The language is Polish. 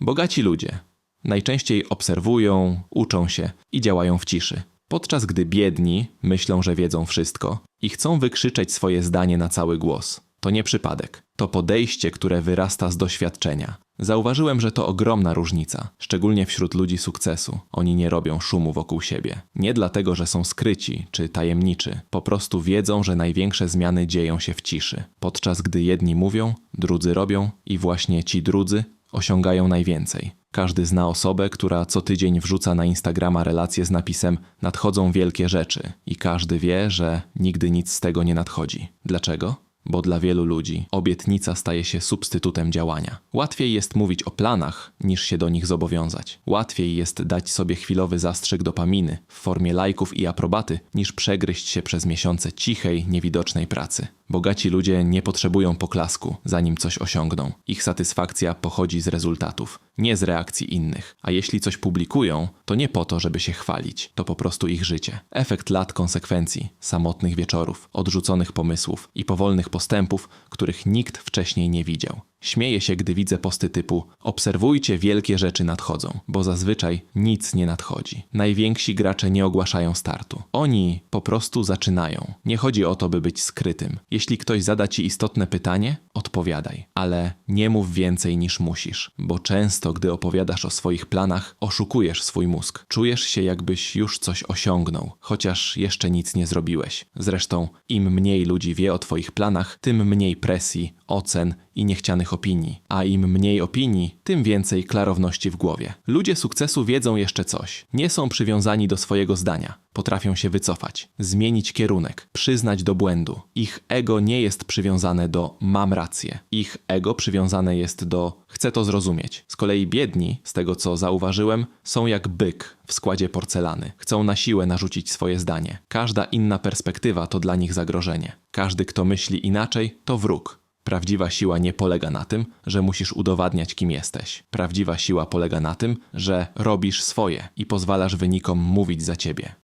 Bogaci ludzie najczęściej obserwują, uczą się i działają w ciszy. Podczas gdy biedni myślą, że wiedzą wszystko i chcą wykrzyczeć swoje zdanie na cały głos. To nie przypadek. To podejście, które wyrasta z doświadczenia. Zauważyłem, że to ogromna różnica, szczególnie wśród ludzi sukcesu. Oni nie robią szumu wokół siebie. Nie dlatego, że są skryci czy tajemniczy, po prostu wiedzą, że największe zmiany dzieją się w ciszy. Podczas gdy jedni mówią, drudzy robią i właśnie ci drudzy osiągają najwięcej. Każdy zna osobę, która co tydzień wrzuca na Instagrama relacje z napisem Nadchodzą wielkie rzeczy i każdy wie, że nigdy nic z tego nie nadchodzi. Dlaczego? Bo dla wielu ludzi obietnica staje się substytutem działania. Łatwiej jest mówić o planach, niż się do nich zobowiązać. Łatwiej jest dać sobie chwilowy zastrzyk dopaminy w formie lajków i aprobaty, niż przegryźć się przez miesiące cichej, niewidocznej pracy. Bogaci ludzie nie potrzebują poklasku, zanim coś osiągną. Ich satysfakcja pochodzi z rezultatów, nie z reakcji innych. A jeśli coś publikują, to nie po to, żeby się chwalić, to po prostu ich życie. Efekt lat konsekwencji, samotnych wieczorów, odrzuconych pomysłów i powolnych postępów, których nikt wcześniej nie widział. Śmieję się, gdy widzę posty typu obserwujcie, wielkie rzeczy nadchodzą, bo zazwyczaj nic nie nadchodzi. Najwięksi gracze nie ogłaszają startu. Oni po prostu zaczynają. Nie chodzi o to, by być skrytym. Jeśli ktoś zada ci istotne pytanie, odpowiadaj, ale nie mów więcej niż musisz, bo często, gdy opowiadasz o swoich planach, oszukujesz swój mózg. Czujesz się, jakbyś już coś osiągnął, chociaż jeszcze nic nie zrobiłeś. Zresztą, im mniej ludzi wie o twoich planach, tym mniej presji, ocen i niechcianych opinii. A im mniej opinii, tym więcej klarowności w głowie. Ludzie sukcesu wiedzą jeszcze coś. Nie są przywiązani do swojego zdania. Potrafią się wycofać, zmienić kierunek, przyznać do błędu. Ich ego nie jest przywiązane do mam rację. Ich ego przywiązane jest do chcę to zrozumieć. Z kolei biedni, z tego co zauważyłem, są jak byk w składzie porcelany. Chcą na siłę narzucić swoje zdanie. Każda inna perspektywa to dla nich zagrożenie. Każdy, kto myśli inaczej, to wróg. Prawdziwa siła nie polega na tym, że musisz udowadniać, kim jesteś. Prawdziwa siła polega na tym, że robisz swoje i pozwalasz wynikom mówić za ciebie.